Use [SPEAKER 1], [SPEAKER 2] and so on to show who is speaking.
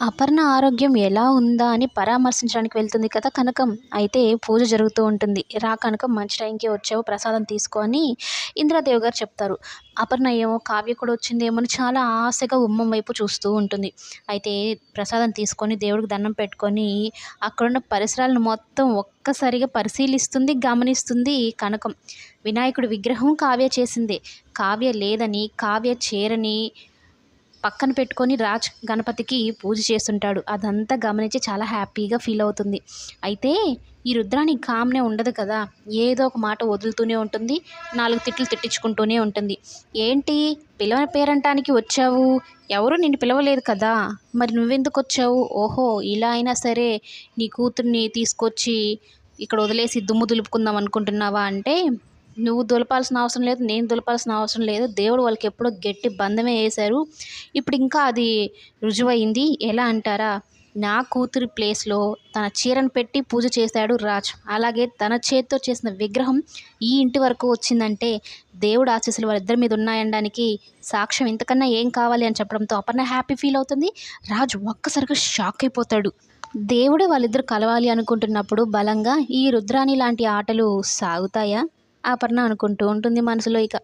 [SPEAKER 1] అపర్ణ ఆరోగ్యం ఎలా ఉందా అని పరామర్శించడానికి వెళ్తుంది కదా కనకం. అయితే పూజ జరుగుతూ ఉంటుంది. రా కనకం మంచి టైంకి వచ్చావు. ప్రసాదం తీసుకొని అని గారు చెప్తారు. అపర్ణ ఏమో కావ్య కూడా వచ్చిందేమో అని చాలా ఆశగా ఉమ్మం వైపు చూస్తూ ఉంటుంది. అయితే ప్రసాదం తీసుకొని దేవుడికి దండం పెట్టుకొని అక్కడున్న పరిసరాలను మొత్తం ఒక్కసారిగా పరిశీలిస్తుంది గమనిస్తుంది కనకం. వినాయకుడి విగ్రహం కావ్య చేసిందే. కావ్య లేదని కావ్య చేరని పక్కన పెట్టుకొని రాజ్ గణపతికి పూజ చేస్తుంటాడు. అదంతా గమనించి చాలా హ్యాపీగా ఫీల్ అవుతుంది. అయితే ఈ రుద్రాణి కామ్నే ఉండదు కదా. ఏదో ఒక మాట వదులుతూనే ఉంటుంది. నాలుగు తిట్లు తిట్టించుకుంటూనే ఉంటుంది. ఏంటి? పిలవని పేరంటానికి వచ్చావు. ఎవరు నిన్ను పిలవలేదు కదా. మరి నువ్వెందుకు వచ్చావు? ఓహో ఇలా అయినా సరే నీ కూతుర్ని తీసుకొచ్చి ఇక్కడ వదిలేసి దుమ్ము దులుపుకుందాం అనుకుంటున్నావా అంటే నువ్వు దులపాల్సిన అవసరం లేదు నేను దులపాల్సిన అవసరం లేదు. దేవుడు వాళ్ళకి ఎప్పుడో గట్టి బంధమే వేశారు. ఇప్పుడు ఇంకా అది రుజువైంది. ఎలా అంటారా? నా కూతురి ప్లేస్లో తన చీరను పెట్టి పూజ చేశాడు రాజ్. అలాగే తన చేతితో చేసిన విగ్రహం ఈ ఇంటి వరకు వచ్చిందంటే దేవుడు ఆశీస్సులు వాళ్ళిద్దరి మీద ఉన్నాయనడానికి సాక్ష్యం ఇంతకన్నా ఏం కావాలి అని చెప్పడంతో అపర్ణ హ్యాపీ ఫీల్ అవుతుంది. రాజు ఒక్కసారిగా షాక్ అయిపోతాడు. దేవుడే వాళ్ళిద్దరు కలవాలి అనుకుంటున్నప్పుడు బలంగా ఈ రుద్రాణి లాంటి ఆటలు సాగుతాయా? అపర్ణ అనుకుంటూ ఉంటుంది మనసులో ఇక.